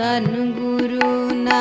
तन् गुरुना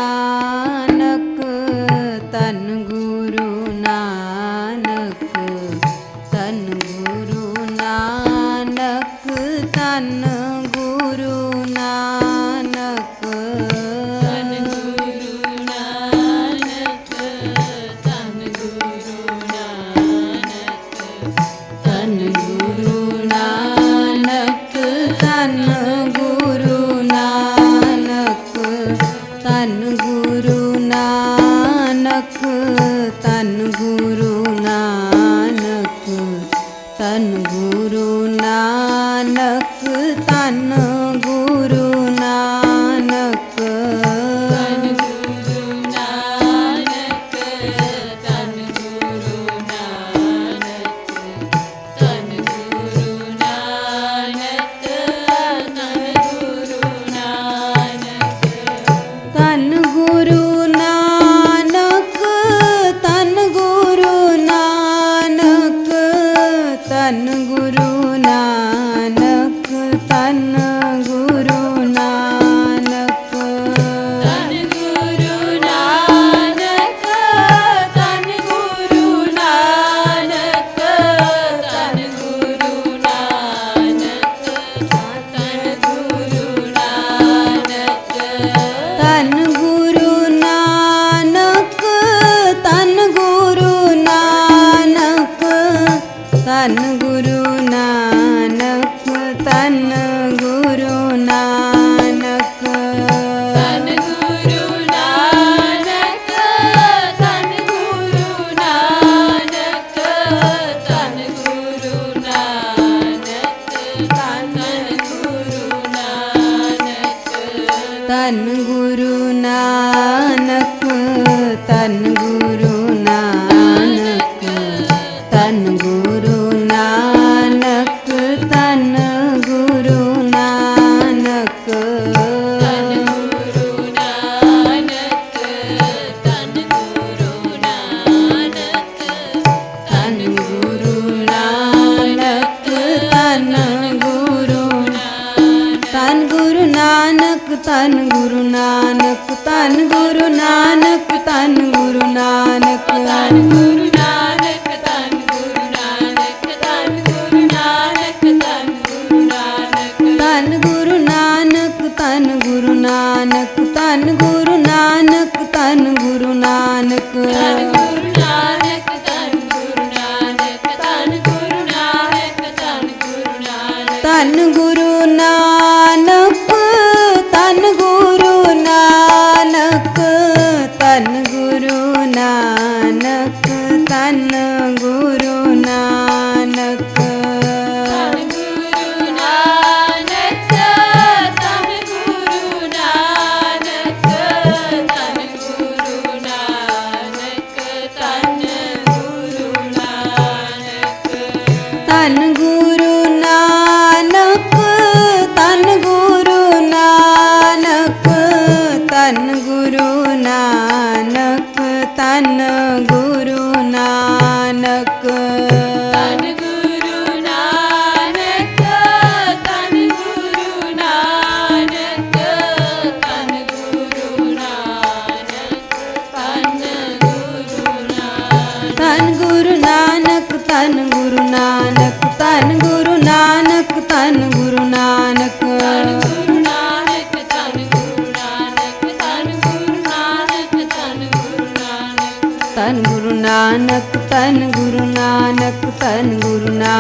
أن ਧੰਨ ਗੁਰੂ ਨਾਨਕ ਧੰਨ ਗੁਰੂ ਨਾਨਕ ਧੰਨ ਗੁਰੂ ਨਾਨਕ ਧੰਨ ਗੁਰੂ ਨਾਨਕ ਧੰਨ ਗੁਰੂ ਨਾਨਕ ਧੰਨ ਗੁਰੂ ਨਾਨਕ ਧੰਨ ਗੁਰੂ ਨਾਨਕ ਧੰਨ ਗੁਰੂ ਨਾਨਕ ਧੰਨ ਗੁਰੂ ਨਾਨਕ ਧੰਨ ਗੁਰੂ ਨਾਨਕ ਧੰਨ ਗੁਰੂ ਨਾਨਕ ਧੰਨ ਗੁਰੂ ਨਾਨਕ ਧੰਨ ਗੁਰੂ ਨਾਨਕ ਧੰਨ ਗੁਰੂ ਨਾਨਕ ਧੰਨ ਗੁਰੂ ਨਾਨਕ ਧੰਨ ਗੁਰੂ ਨਾਨਕ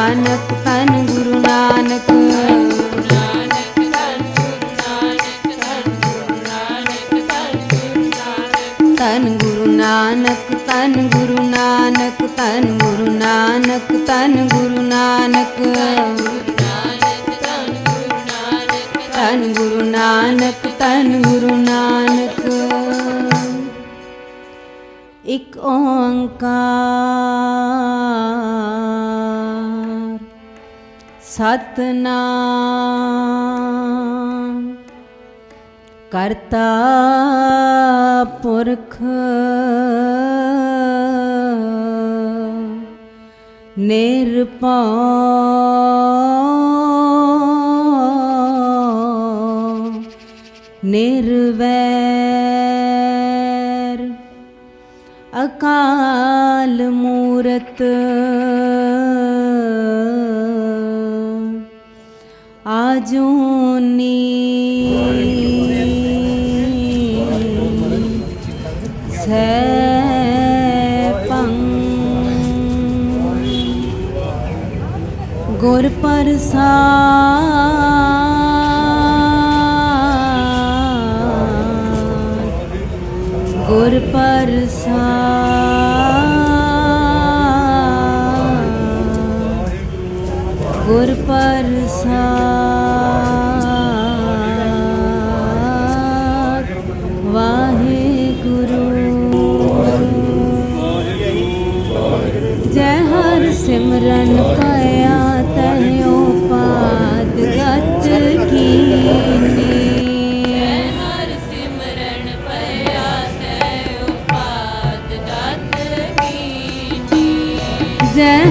ਨਾਨਕ ਧੰਨ ਗੁਰੂ ਨਾਨਕ। ਧੰਨ ਗੁਰੂ ਨਾਨਕ, ਧੰਨ ਗੁਰੂ ਨਾਨਕ, ਧੰਨ ਗੁਰੂ ਨਾਨਕ, ਧੰਨ ਗੁਰੂ ਨਾਨਕ। ਧੰਨ ਗੁਰੂ ਨਾਨਕ, ਧੰਨ ਗੁਰੂ ਨਾਨਕ। ਇੱਕ ਓੰਕਾਰ। ਸਤਨਾਮ। ਕਰਤਾ ਪੁਰਖ ਨਿਰਭਉ ਨਿਰਵੈਰ। ਅਕਾਲ ਮੂਰਤ ਆਜੂਨੀ ਸੈਭੰ। ਗੁਰ ਪ੍ਰਸਾਦ। ਗੁਰ ਪ੍ਰਸਾਦ। ਗੁਰ ਪ੍ਰਸਾਦ। ਹਰ ਸਿਮਰਨ ਪਾਇਆ ਤਹਿਓ ਪਾਦ ਗਤ ਕੀਨੀ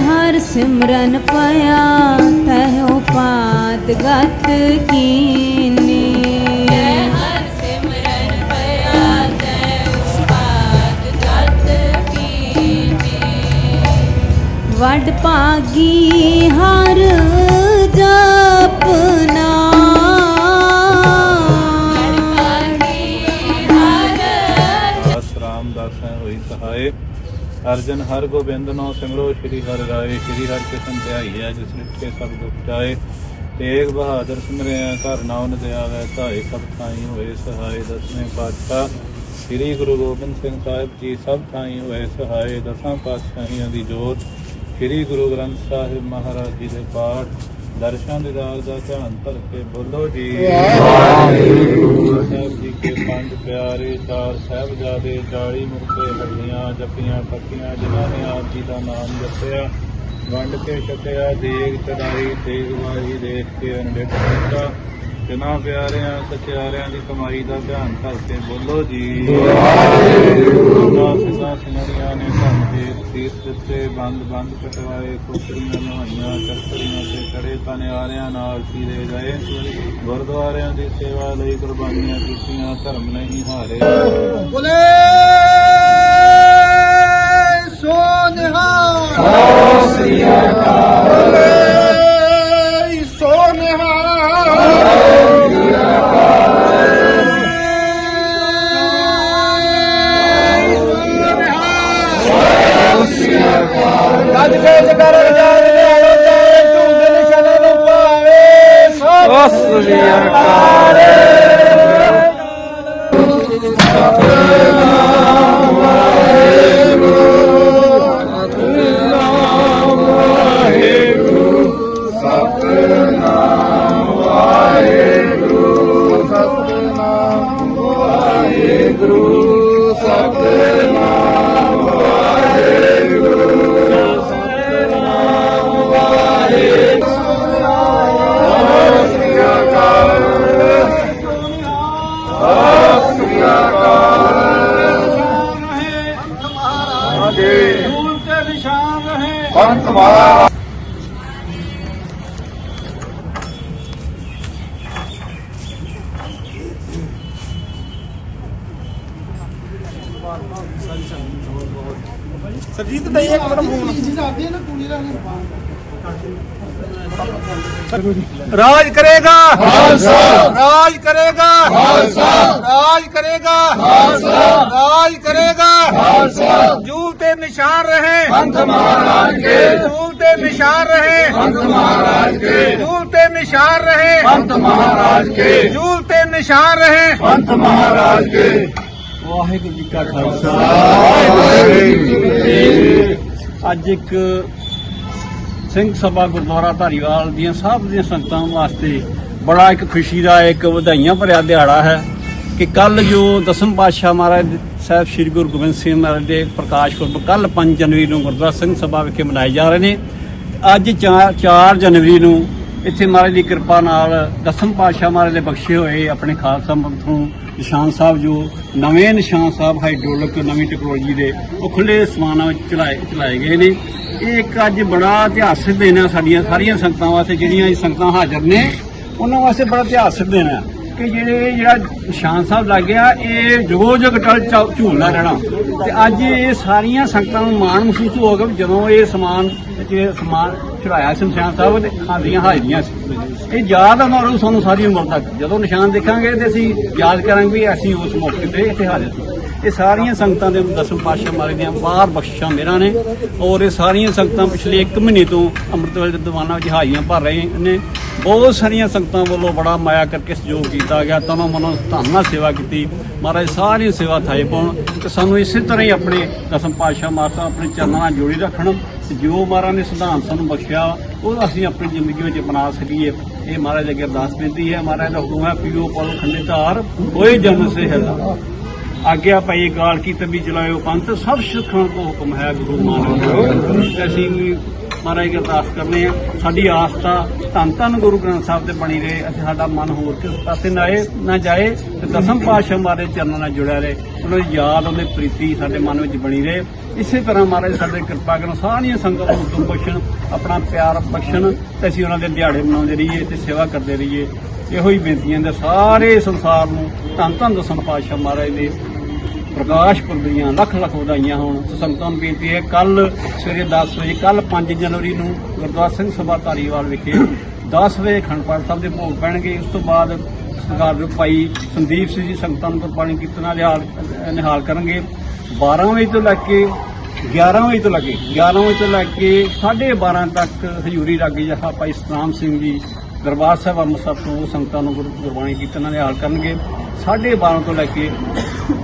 ਹਰ ਸਿਮਰਨ ਪਿਆ ਤੈ ਉਪਾਦ ਗਤ ਕੀਨੀ ਵਡ ਭਾਗੀ ਹਰ ਜਪਨਾ ਪਾਗੀ ਹਰ ਦਾਸ ਰਾਮਦਾਸ ਹੈ ਹੋਈ ਸਹਾਏ। ਅਰਜਨ ਹਰ ਗੋਬਿੰਦ ਨੋ ਸਿਮਰੋ ਸ਼੍ਰੀ ਹਰਿ ਰਾਏ ਸ਼੍ਰੀ ਹਰਿ ਕ੍ਰਿਸ਼ਨ ਧਿਆਈ ਹੈ ਜਿਸ ਵਿੱਚ ਕੇ ਸਭ ਦੁਖ ਜਾਏ ਤੇਗ ਬਹਾਦਰ ਸਿਮਰਿਆ ਘਰ ਨਾਉ ਦਿਆਵੈ ਧਾਏ ਸਭ ਥਾਈ ਹੋਏ ਸਹਾਏ ਦਸਵੇਂ ਪਾਤਸ਼ਾਹ। ਸ੍ਰੀ ਗੁਰੂ ਗੋਬਿੰਦ ਸਿੰਘ ਸਾਹਿਬ ਜੀ ਸਭ ਥਾਈ ਹੋਏ ਸਹਾਏ ਦਸਾਂ ਪਾਤਸ਼ਾਹੀਆਂ ਦੀ ਜੋਤ। ਸ੍ਰੀ ਗੁਰੂ ਗ੍ਰੰਥ ਸਾਹਿਬ ਮਹਾਰਾਜ ਜੀ ਦੇ ਪਾਠ, ਦਰਸ਼ਨ ਦੀਦਾਰ ਦਾ ਧਿਆਨ ਧਰ ਕੇ ਬੋਲੋ ਜੀ। ਵਾਹਿਗੁਰੂ। ਸਾਹਿਬ ਜੀ ਕੇ ਪੰਜ ਪਿਆਰੇ ਚਾਰ ਸਾਹਿਬਜ਼ਾਦੇ 40 ਮੁਕਤੇ ਹੱਡੀਆਂ ਜੱਪੀਆਂ ਪੱਕੀਆਂ ਜਿਨ੍ਹਾਂ ਨੇ ਆਪ ਜੀ ਦਾ ਨਾਮ ਜਪਿਆ। ਵੰਡ ਕੇ ਛਕਿਆ, ਦੇਗ ਚੜਾਈ ਤੇਗ ਵਾਹੀ, ਦੇਖ ਕੇ ਅਨਡਿਟ ਕੀਤਾ। ਜਿਨ੍ਹਾਂ ਪਿਆਰਿਆਂ ਸਚਿਆਰਿਆਂ ਦੀ ਕਮਾਈ ਦਾ ਧਿਆਨ ਧਰ ਕੇ ਬੋਲੋ ਜੀ। ਵਾਹਿਗੁਰੂ। ਸਿਧਾ ਸਿਮਰਿਆ ਨੇ ਧੰਨ ਦੇ ਤੀਸ ਦਿੱਤੇ ਬੰਦ ਬੰਦ ਕਟਵਾਏ ਕੁਤਰੀਆਂ ਨਹਾਈਆਂ ਚੱਕਰੀਆਂ ਤੇ ਕੜੇ ਤਨਿਆਰਿਆਂ ਨਾਲ ਸੀਰੇ ਗਏ। ਗੁਰਦੁਆਰਿਆਂ ਦੀ ਸੇਵਾ ਲਈ ਕੁਰਬਾਨੀਆਂ ਕੀਤੀਆਂ ਧਰਮ ਨਹੀਂ ਹਾਰੇ। ਬੋਲੇ! ਸੋ ਨਿਹਾਲ। ਸਤਿ ਸ੍ਰੀ ਅਕਾਲ। galera! ਸਰਜੀਤ ਦਈ ਇੱਕ ਮਿੰਟ ਫੋਨ ਰਾਜ ਕਰੇਗਾ। ਖਾਲਸਾ ਰਾਜ ਕਰੇਗਾ। ਖਾਲਸਾ ਰਾਜ ਕਰੇਗਾ। ਖਾਲਸਾ ਰਾਜ ਕਰੇਗਾ। ਖਾਲਸਾ ਜੂਲ ਤੇ ਨਿਸ਼ਾਨ ਰਹੇ। ਪੰਥ ਮਹਾਰਾਜ ਕੇ ਜੂਲ ਤੇ ਨਿਸ਼ਾਨ ਰਹੇ। ਪੰਥ ਮਹਾਰਾਜ ਕੇ ਜੂਲ ਤੇ ਨਿਸ਼ਾਨ ਰਹੇ। ਪੰਥ ਮਹਾਰਾਜ ਕੇ ਜੂਲ ਤੇ ਨਿਸ਼ਾਨ ਰਹੇ। ਪੰਥ ਮਹਾਰਾਜ ਵਾਹਿਗੁਰੂ ਜੀ ਕਾ ਖਾਲਸਾ। ਵਾਹਿਗੁਰੂ ਜੀ ਕੀ ਫਤਿਹ ਅੱਜ ਇੱਕ ਸਿੰਘ ਸਭਾ ਗੁਰਦੁਆਰਾ ਧਾਰੀਵਾਲ ਦੀਆਂ ਸਭ ਦੀਆਂ ਸੰਗਤਾਂ ਵਾਸਤੇ ਬੜਾ ਇੱਕ ਖੁਸ਼ੀ ਦਾ ਇੱਕ ਵਧਾਈਆਂ ਭਰਿਆ ਦਿਹਾੜਾ ਹੈ ਕਿ ਕੱਲ ਜੋ ਦਸਮ ਪਾਤਸ਼ਾਹ ਮਹਾਰਾਜ ਸਾਹਿਬ ਸ੍ਰੀ ਗੁਰੂ ਗੋਬਿੰਦ ਸਿੰਘ ਮਹਾਰਾਜ ਦੇ ਪ੍ਰਕਾਸ਼ ਪੁਰਬ ਕੱਲ 5 ਜਨਵਰੀ ਨੂੰ ਗੁਰਦੁਆਰਾ ਸਿੰਘ ਸਭਾ ਵਿਖੇ ਮਨਾਏ ਜਾ ਰਹੇ ਨੇ। ਅੱਜ 4 ਜਨਵਰੀ ਨੂੰ ਇੱਥੇ ਮਹਾਰਾਜ ਦੀ ਕਿਰਪਾ ਨਾਲ ਦਸਮ ਪਾਤਸ਼ਾਹ ਮਹਾਰਾਜ ਦੇ ਬਖਸ਼ੇ ਹੋਏ ਆਪਣੇ ਖਾਲਸਾ ਪੰਥ ਨੂੰ ਨਿਸ਼ਾਨ ਸਾਹਿਬ ਜੋ ਨਵੇਂ ਨਿਸ਼ਾਨ ਸਾਹਿਬ ਹਾਈਡ੍ਰੋਲਿਕ ਨਵੀਂ ਟੈਕਨੋਲੋਜੀ ਦੇ ਉਹ ਖੁੱਲੇ ਸਮਾਨਾਂ ਵਿੱਚ ਚਲਾਏ ਚਲਾਏ ਗਏ ਨੇ। ਇਹ ਇੱਕ ਅੱਜ ਬੜਾ ਇਤਿਹਾਸਕ ਦਿਨ ਹੈ ਸਾਡੀਆਂ ਸਾਰੀਆਂ ਸੰਗਤਾਂ ਵਾਸਤੇ, ਜਿਹੜੀਆਂ ਇਹ ਸੰਗਤਾਂ ਹਾਜ਼ਰ ਨੇ। ਉਹਨਾਂ ਵਾਸਤੇ ਬੜਾ ਇਤਿਹਾਸਕ ਦਿਨ ਹੈ ਕਿ ਜਿਹੜੇ ਜਿਹੜਾ ਨਿਸ਼ਾਨ ਸਾਹਿਬ ਲੱਗ ਗਿਆ, ਇਹ ਜੋ ਜਗ ਟਲ ਝਾ- ਝੂਲਦਾ ਰਹਿਣਾ। ਤੇ ਅੱਜ ਇਹ ਸਾਰੀਆਂ ਸੰਗਤਾਂ ਨੂੰ ਮਾਣ ਮਹਿਸੂਸ ਹੋਗਾ ਵੀ ਜਦੋਂ ਇਹ ਸਮਾਨ ਜੇ ਸਮਾਨ ਚੜਾਇਆ ਸੀ ਨਿਸ਼ਾਨ ਸਾਹਿਬ ਤੇ ਹਾਜ਼ਰੀਆਂ ਹਾਜ਼ਰੀਆਂ ਸੀ। ਇਹ ਯਾਦ ਆ ਮਾਰੂ ਸਾਨੂੰ ਸਾਰੀ ਉਮਰ ਤੱਕ। ਜਦੋਂ ਨਿਸ਼ਾਨ ਦੇਖਾਂਗੇ ਤੇ ਅਸੀਂ ਯਾਦ ਕਰਾਂਗੇ ਵੀ ਅਸੀਂ ਉਸ ਮੌਕੇ ਤੇ ਇੱਥੇ ਹਾਜ਼ਰ ਸੀ ਇਹ ਸਾਰੀਆਂ ਸੰਗਤਾਂ ਦੇ ਦਸਮ ਪਾਤਸ਼ਾਹ ਮਹਾਰਾਜ ਦੀਆਂ ਬਾਹਰ ਬਖਸ਼ਾਂ ਮੇਰਾ ਨੇ ਔਰ ਇਹ ਸਾਰੀਆਂ ਸੰਗਤਾਂ ਪਿਛਲੇ 1 ਮਹੀਨੇ ਤੋਂ ਅੰਮ੍ਰਿਤ ਦੇ ਦੀਵਾਨਾਂ ਵਿੱਚ ਹਾਜ਼ਰੀਆਂ ਭਰ ਰਹੇ ਨੇ। ਬਹੁਤ ਸਾਰੀਆਂ ਸੰਗਤਾਂ ਵੱਲੋਂ ਬੜਾ ਮਾਇਆ ਕਰਕੇ ਸਹਿਯੋਗ ਕੀਤਾ ਗਿਆ ਤਨੋਂ ਮਨੋਂ ਧੰਨ ਨਾਲ ਸੇਵਾ ਕੀਤੀ। ਮਹਾਰਾਜ ਸਾਰੀ ਸੇਵਾ ਥਾਏ ਪਾਉਣ ਤੇ ਸਾਨੂੰ ਇਸੇ ਤਰ੍ਹਾਂ ਹੀ ਆਪਣੇ ਦਸਮ ਪਾਤਸ਼ਾਹ ਮਾਸਾ ਆਪਣੇ ਚਰਨਾਂ ਨਾਲ ਜੋੜੀ ਰੱਖਣ। ਤੇ ਜੋ ਮਹਾਰਾਜ ਨੇ ਸਿਧਾਂਤ ਸਾਨੂੰ ਬਖਸ਼ਿਆ, ਉਹ ਅਸੀਂ ਆਪਣੀ ਜ਼ਿੰਦਗੀ ਵਿੱਚ ਅਪਣਾ ਸਕੀਏ। ਇਹ ਮਹਾਰਾਜ ਅੱਗੇ ਅਰਦਾਸ ਬੇਨਤੀ ਹੈ, ਮਹਾਰਾਜ ਦਾ ਹੁਕਮ ਹੈ, ਪੀਓ, ਪਲੋ, ਖੰਡੇ ਧਾਰ, ਹੋਏ ਜਨ ਸੇ ਹਿਲਾ ਆਗਿਆ ਪਈ ਗਾਲ ਕੀ ਤਬੀ ਚਲਾਇਓ, ਪੰਥ, ਸਭ ਸਿੱਖਣ ਕੋ ਹੁਕਮ ਹੈ, ਗੁਰੂ ਮਾਨਿਓ ਅਸੀਂ ਵੀ ਮਹਾਰਾਜ ਦੀ ਅਰਦਾਸ ਕਰਨੇ ਆ। ਸਾਡੀ ਆਸਥਾ ਧੰਨ ਧੰਨ ਗੁਰੂ ਗ੍ਰੰਥ ਸਾਹਿਬ ਤੇ ਬਣੀ ਰਹੇ। ਅਸੀਂ ਸਾਡਾ ਮਨ ਹੋਰ ਕਿਸ ਪਾਸੇ ਨਾ ਆਏ, ਨਾ ਜਾਏ ਤੇ ਦਸਮ ਪਾਤਸ਼ਾਹ ਮਹਾਰਾਜ ਦੇ ਚਰਨਾਂ ਨਾਲ ਜੁੜਿਆ ਰਹੇ। ਉਹਨਾਂ ਦੀ ਯਾਦ, ਉਹਦੇ ਪ੍ਰੀਤੀ ਸਾਡੇ ਮਨ ਵਿੱਚ ਬਣੀ ਰਹੇ। ਇਸੇ ਤਰ੍ਹਾਂ ਮਹਾਰਾਜ ਸਾਡੇ ਕਿਰਪਾ ਕਰਨ ਸਾਰੀਆਂ ਸੰਗਤਾਂ ਨੂੰ ਹੁਕਮ ਬਖਸ਼ਣ, ਆਪਣਾ ਪਿਆਰ ਬਖਸ਼ਣ, ਤੇ ਅਸੀਂ ਉਹਨਾਂ ਦੇ ਦਿਹਾੜੇ ਮਨਾਉਂਦੇ ਰਹੀਏ ਤੇ ਸੇਵਾ ਕਰਦੇ ਰਹੀਏ। ਇਹੋ ਹੀ ਬੇਨਤੀਆਂ ਦੇ ਸਾਰੇ ਸੰਸਾਰ ਨੂੰ ਧੰਨ ਧੰਨ ਦਸਮ ਪਾਤਸ਼ਾਹ ਮਹਾਰਾਜ ਦੇ ਪ੍ਰਕਾਸ਼ ਪੁਰਬ ਦੀਆਂ ਲੱਖ ਲੱਖ ਵਧਾਈਆਂ ਹੋਣ। ਸੰਗਤਾਂ ਨੂੰ ਬੇਨਤੀ ਹੈ ਕੱਲ ਸਵੇਰੇ 10 ਵਜੇ ਕੱਲ 5 ਜਨਵਰੀ ਨੂੰ ਗੁਰਦੁਆਰਾ ਸਿੰਘ ਸਭਾ ਧਾਰੀਵਾਲ ਵਿਖੇ 10 ਵਜੇ ਅਖੰਡ ਪਾਠ ਸਾਹਿਬ ਦੇ ਭੋਗ ਪੈਣਗੇ। ਉਸ ਤੋਂ ਬਾਅਦ ਸਰਦਾਰ ਦੇ ਭਾਈ ਸੰਦੀਪ ਸਿੰਘ ਜੀ ਸੰਗਤਾਂ ਨੂੰ ਗੁਰਬਾਣੀ ਕੀਰਤਨ ਨਿਹਾਲ ਨਿਹਾਲ ਕਰਨਗੇ। 12 ਵਜੇ ਤੋਂ ਲੈ ਕੇ 11 ਵਜੇ ਤੋਂ ਲੈ ਕੇ 11 ਵਜੇ ਤੋਂ ਲੈ ਕੇ 12:30 ਤੱਕ ਹਜ਼ੂਰੀ ਰਾਗੀ ਜਹਾ ਭਾਈ ਸਤਨਾਮ ਸਿੰਘ ਜੀ, ਦਰਬਾਰ ਸਾਹਿਬ ਅੰਮ੍ਰਿਤਸਰ ਤੋਂ ਸੰਗਤਾਂ ਨੂੰ ਗੁਰ- ਗੁਰਬਾਣੀ ਕੀਰਤਨਾਂ ਹਾਲ ਕਰਨਗੇ। 12:30 ਤੋਂ ਲੈ ਕੇ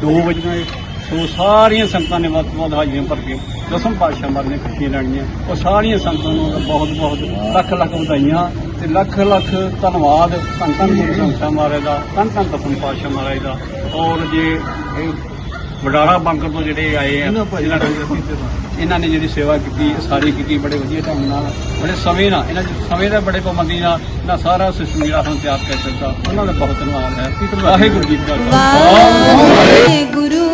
2 ਵਜੇ ਤੱਕ ਸੋ ਸਾਰੀਆਂ ਸੰਗਤਾਂ ਨੇ ਵੱਧ ਤੋਂ ਵੱਧ ਹਾਜ਼ਰੀਆਂ ਭਰ ਕੇ ਦਸਮ ਪਾਤਸ਼ਾਹ ਮਾਰ ਨੇ ਖੁਸ਼ੀਆਂ ਲੈਣੀਆਂ। ਉਹ ਸਾਰੀਆਂ ਸੰਗਤਾਂ ਨੂੰ ਬਹੁਤ ਬਹੁਤ ਲੱਖ ਲੱਖ ਵਧਾਈਆਂ ਤੇ ਲੱਖ ਲੱਖ ਧੰਨਵਾਦ। ਧੰਨ ਧੰਨ ਗੁਰੂ ਗ੍ਰੰਥ ਸਾਹਿਬ ਮਹਾਰਾਜ ਦਾ, ਧੰਨ ਧੰਨ ਦਸਮ ਪਾਤਸ਼ਾਹ ਮਹਾਰਾਜ ਦਾ। ਔਰ ਜੇ ਵਡਾਲਾ ਬੰਕਰ ਤੋਂ ਜਿਹੜੇ ਆਏ ਆ ਇਹਨਾਂ ਨੇ ਇਹਨਾਂ ਨੇ ਜਿਹੜੀ ਸੇਵਾ ਕੀਤੀ ਸਾਰੀ ਕੀਤੀ ਬੜੇ ਵਧੀਆ ਢੰਗ ਨਾਲ। ਬੜੇ ਸਮੇਂ ਨਾਲ ਇਹਨਾਂ ਦੇ ਸਮੇਂ ਦਾ ਬੜੇ ਪਾਬੰਦੀ ਨਾਲ ਇਹਨਾਂ ਸਾਰਾ ਸਿਸਟਮ ਜਿਹੜਾ ਹੁਣ ਤਿਆਰ ਕਰ ਦਿੱਤਾ। ਉਹਨਾਂ ਦਾ ਬਹੁਤ ਧੰਨਵਾਦ ਹੈ। ਵਾਹਿਗੁਰੂ ਜੀ ਕਾ ਖਾਲਸਾ। ਵਾਹਿਗੁਰੂ